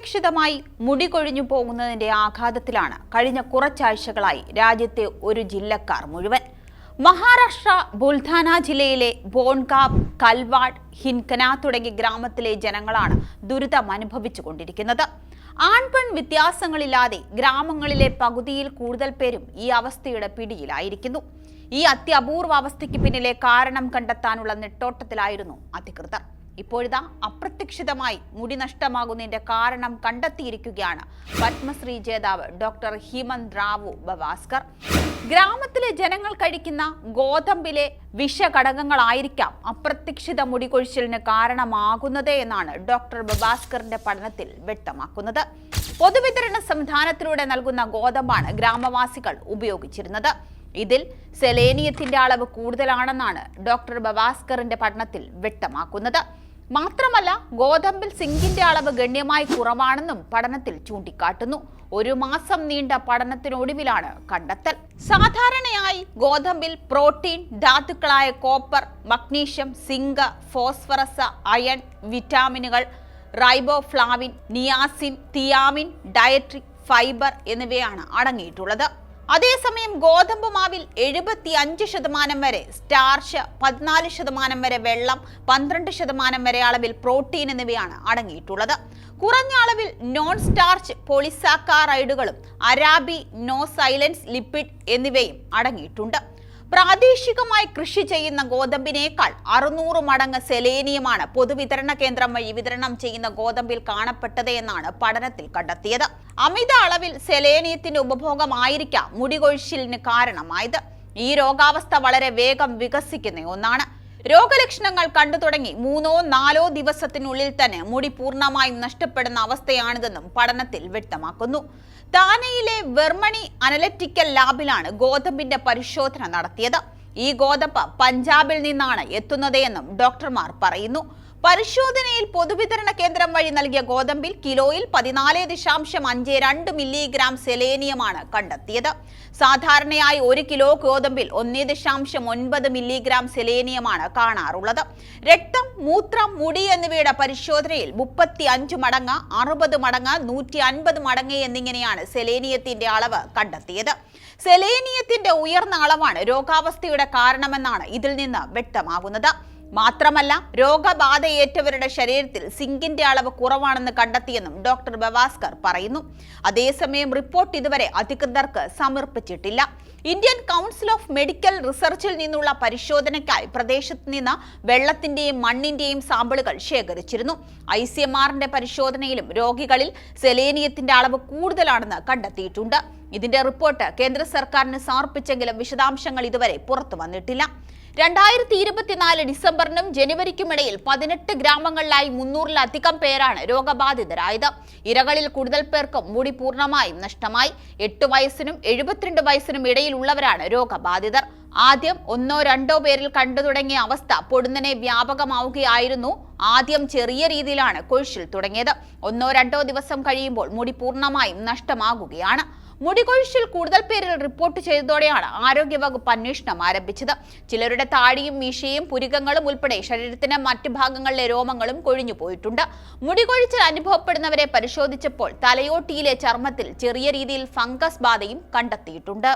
അപ്രതീക്ഷിതമായി മുടി കൊഴിഞ്ഞു പോകുന്നതിന്റെ ആഘാതത്തിലാണ് കഴിഞ്ഞ കുറച്ചാഴ്ചകളായി രാജ്യത്തെ ഒരു ജില്ലക്കാർ മുഴുവൻ. മഹാരാഷ്ട്ര ബുൽധാന ജില്ലയിലെ ബോൺഗാബ് കൽവാഡ് ഹിൻകന തുടങ്ങിയ ഗ്രാമത്തിലെ ജനങ്ങളാണ് ദുരിതം അനുഭവിച്ചു കൊണ്ടിരിക്കുന്നത് ആൺപെൺ വ്യത്യാസങ്ങളില്ലാതെ ഗ്രാമങ്ങളിലെ പകുതിയിൽ കൂടുതൽ പേരും ഈ അവസ്ഥയുടെ പിടിയിലായിരിക്കുന്നു. ഈ അത്യപൂർവ അവസ്ഥയ്ക്ക് പിന്നിലെ കാരണം കണ്ടെത്താനുള്ള നെട്ടോട്ടത്തിലായിരുന്നു അധികൃതർ. ഇപ്പോഴിതാ അപ്രതീക്ഷിതമായി മുടി നഷ്ടമാകുന്നതിന്റെ കാരണം കണ്ടെത്തിയിരിക്കുകയാണ്. പത്മശ്രീ ജേതാവ് ഡോക്ടർ ഹിമന്ത് റാവു ബവാസ്കർ. ഗ്രാമത്തിലെ ജനങ്ങൾ കഴിക്കുന്ന ഗോതമ്പിലെ വിഷഘടകങ്ങളായിരിക്കാം അപ്രതീക്ഷിത മുടി കൊഴിച്ചിലിന് കാരണമാകുന്നത് എന്നാണ് ഡോക്ടർ ബവാസ്കറിന്റെ പഠനത്തിൽ വ്യക്തമാക്കുന്നത്. പൊതുവിതരണ സംവിധാനത്തിലൂടെ നൽകുന്ന ഗോതമ്പാണ് ഗ്രാമവാസികൾ ഉപയോഗിച്ചിരുന്നത്. ഇതിൽ സെലേനിയത്തിന്റെ അളവ് കൂടുതലാണെന്നാണ് ഡോക്ടർ ബവാസ്കറിന്റെ പഠനത്തിൽ വ്യക്തമാക്കുന്നത്. മാത്രമല്ല ഗോതമ്പിൽ സിങ്കിന്റെ അളവ് ഗണ്യമായി കുറവാണെന്നും പഠനത്തിൽ ചൂണ്ടിക്കാട്ടുന്നു. ഒരു മാസം നീണ്ട പഠനത്തിനൊടുവിലാണ് കണ്ടെത്തൽ. സാധാരണയായി ഗോതമ്പിൽ protein ധാതുക്കളായ copper magnesium zinc phosphorus iron വിറ്റാമിനുകൾ riboflavin niacin thiamine dietary fibre എന്നിവയാണ് അടങ്ങിയിട്ടുള്ളത്. അതേസമയം ഗോതമ്പ് മാവിൽ എഴുപത്തി അഞ്ച് ശതമാനം വരെ സ്റ്റാർച്ച് പതിനാല് ശതമാനം വരെ വെള്ളം പന്ത്രണ്ട് ശതമാനം വരെ അളവിൽ പ്രോട്ടീൻ എന്നിവയാണ് അടങ്ങിയിട്ടുള്ളത്. കുറഞ്ഞ അളവിൽ നോൺ സ്റ്റാർച്ച് പോളിസാക്കാറൈഡുകളും അരാബി നോ സൈലൻസ് ലിപ്പിഡ് എന്നിവയും അടങ്ങിയിട്ടുണ്ട്. പ്രാദേശികമായി കൃഷി ചെയ്യുന്ന ഗോതമ്പിനേക്കാൾ അറുന്നൂറ് മടങ്ങ് സെലേനിയമാണ് പൊതുവിതരണ കേന്ദ്രം വഴി വിതരണം ചെയ്യുന്ന ഗോതമ്പിൽ കാണപ്പെട്ടത് എന്നാണ് പഠനത്തിൽ കണ്ടെത്തിയത്. അമിത അളവിൽ സെലേനിയത്തിന്റെ ഉപഭോഗമായിരിക്കാം മുടികൊഴിച്ചിലിന് കാരണമായത്. ഈ രോഗാവസ്ഥ വളരെ വേഗം വികസിക്കുന്ന ഒന്നാണ്. രോഗലക്ഷണങ്ങൾ കണ്ടു തുടങ്ങി. മൂന്നോ നാലോ ദിവസത്തിനുള്ളിൽ തന്നെ മുടി പൂർണമായും നഷ്ടപ്പെടുന്ന അവസ്ഥയാണിതെന്നും പഠനത്തിൽ വ്യക്തമാക്കുന്നു. താനയിലെ വെർമണി അനലറ്റിക്കൽ ലാബിലാണ് ഗോതമ്പിന്റെ പരിശോധന നടത്തിയത്. ഈ ഗോതമ്പ് പഞ്ചാബിൽ നിന്നാണ് എത്തുന്നത് എന്നും ഡോക്ടർമാർ പറയുന്നു. പരിശോധനയിൽ പൊതുവിതരണ കേന്ദ്രം വഴി നൽകിയ ഗോതമ്പിൽ കിലോയിൽ പതിനാല് ദശാംശം അഞ്ച് രണ്ട് മില്ലിഗ്രാം സെലേനിയമാണ് കണ്ടെത്തിയത്. സാധാരണയായി ഒരു കിലോ ഗോതമ്പിൽ ഒന്നേ ദശാംശം ഒൻപത് മില്ലിഗ്രാം സെലേനിയമാണ് കാണാറുള്ളത്. രക്തം മൂത്രം മുടി എന്നിവയുടെ പരിശോധനയിൽ മുപ്പത്തി അഞ്ച് മടങ്ങ് അറുപത് മടങ്ങ് നൂറ്റി അൻപത് മടങ്ങ് എന്നിങ്ങനെയാണ് സെലേനിയത്തിന്റെ അളവ് കണ്ടെത്തിയത്. സെലേനിയത്തിന്റെ ഉയർന്ന അളവാണ് രോഗാവസ്ഥയുടെ കാരണമെന്നാണ് ഇതിൽ നിന്ന് വ്യക്തമാകുന്നത്. മാത്രമല്ല രോഗബാധയേറ്റവരുടെ ശരീരത്തിൽ സിങ്കിന്റെ അളവ് കുറവാണെന്ന് കണ്ടെത്തിയെന്നും ഡോക്ടർ ബവാസ്കർ പറയുന്നു. അതേസമയം റിപ്പോർട്ട് ഇതുവരെ അധികൃതർക്ക് സമർപ്പിച്ചിട്ടില്ല. ഇന്ത്യൻ കൗൺസിൽ ഓഫ് മെഡിക്കൽ റിസർച്ചിൽ നിന്നുള്ള പരിശോധനയ്ക്കായി പ്രദേശത്ത് നിന്ന് വെള്ളത്തിന്റെയും മണ്ണിന്റെയും സാമ്പിളുകൾ ശേഖരിച്ചിരുന്നു. ഐ സി എം ആറിന്റെ പരിശോധനയിലും രോഗികളിൽ സെലേനിയത്തിന്റെ അളവ് കൂടുതലാണെന്ന് കണ്ടെത്തിയിട്ടുണ്ട്. ഇതിന്റെ റിപ്പോർട്ട് കേന്ദ്ര സർക്കാരിന് സമർപ്പിച്ചെങ്കിലും വിശദാംശങ്ങൾ ഇതുവരെ പുറത്തു വന്നിട്ടില്ല. രണ്ടായിരത്തി ഇരുപത്തിനാല് ഡിസംബറിനും ജനുവരിക്കുമിടയിൽ പതിനെട്ട് ഗ്രാമങ്ങളിലായി മുന്നൂറിലധികം പേരാണ് രോഗബാധിതരായത്. ഇരകളിൽ കൂടുതൽ പേർക്കും മുടി പൂർണമായും നഷ്ടമായി. എട്ട് വയസ്സിനും എഴുപത്തിരണ്ട് വയസ്സിനും ഇടയിലുള്ളവരാണ് രോഗബാധിതർ. ആദ്യം ഒന്നോ രണ്ടോ പേരിൽ കണ്ടു തുടങ്ങിയ അവസ്ഥ പൊടുന്നനെ വ്യാപകമാവുകയായിരുന്നു. ആദ്യം ചെറിയ രീതിയിലാണ് കൊഴിച്ചിൽ തുടങ്ങിയത്. ഒന്നോ രണ്ടോ ദിവസം കഴിയുമ്പോൾ മുടി പൂർണമായും നഷ്ടമാകുകയാണ്. മുടികൊഴിച്ചിൽ കൂടുതൽ പേരിൽ റിപ്പോർട്ട് ചെയ്തതോടെയാണ് ആരോഗ്യവകുപ്പ് അന്വേഷണം ആരംഭിച്ചത്. ചിലരുടെ താടിയും മീശയും പുരികങ്ങളും ഉൾപ്പെടെ ശരീരത്തിന് മറ്റു ഭാഗങ്ങളിലെ രോമങ്ങളും കൊഴിഞ്ഞു പോയിട്ടുണ്ട്. മുടികൊഴിച്ചിൽ അനുഭവപ്പെടുന്നവരെ പരിശോധിച്ചപ്പോൾ തലയോട്ടിയിലെ ചർമ്മത്തിൽ ചെറിയ രീതിയിൽ ഫംഗസ് ബാധയും കണ്ടെത്തിയിട്ടുണ്ട്.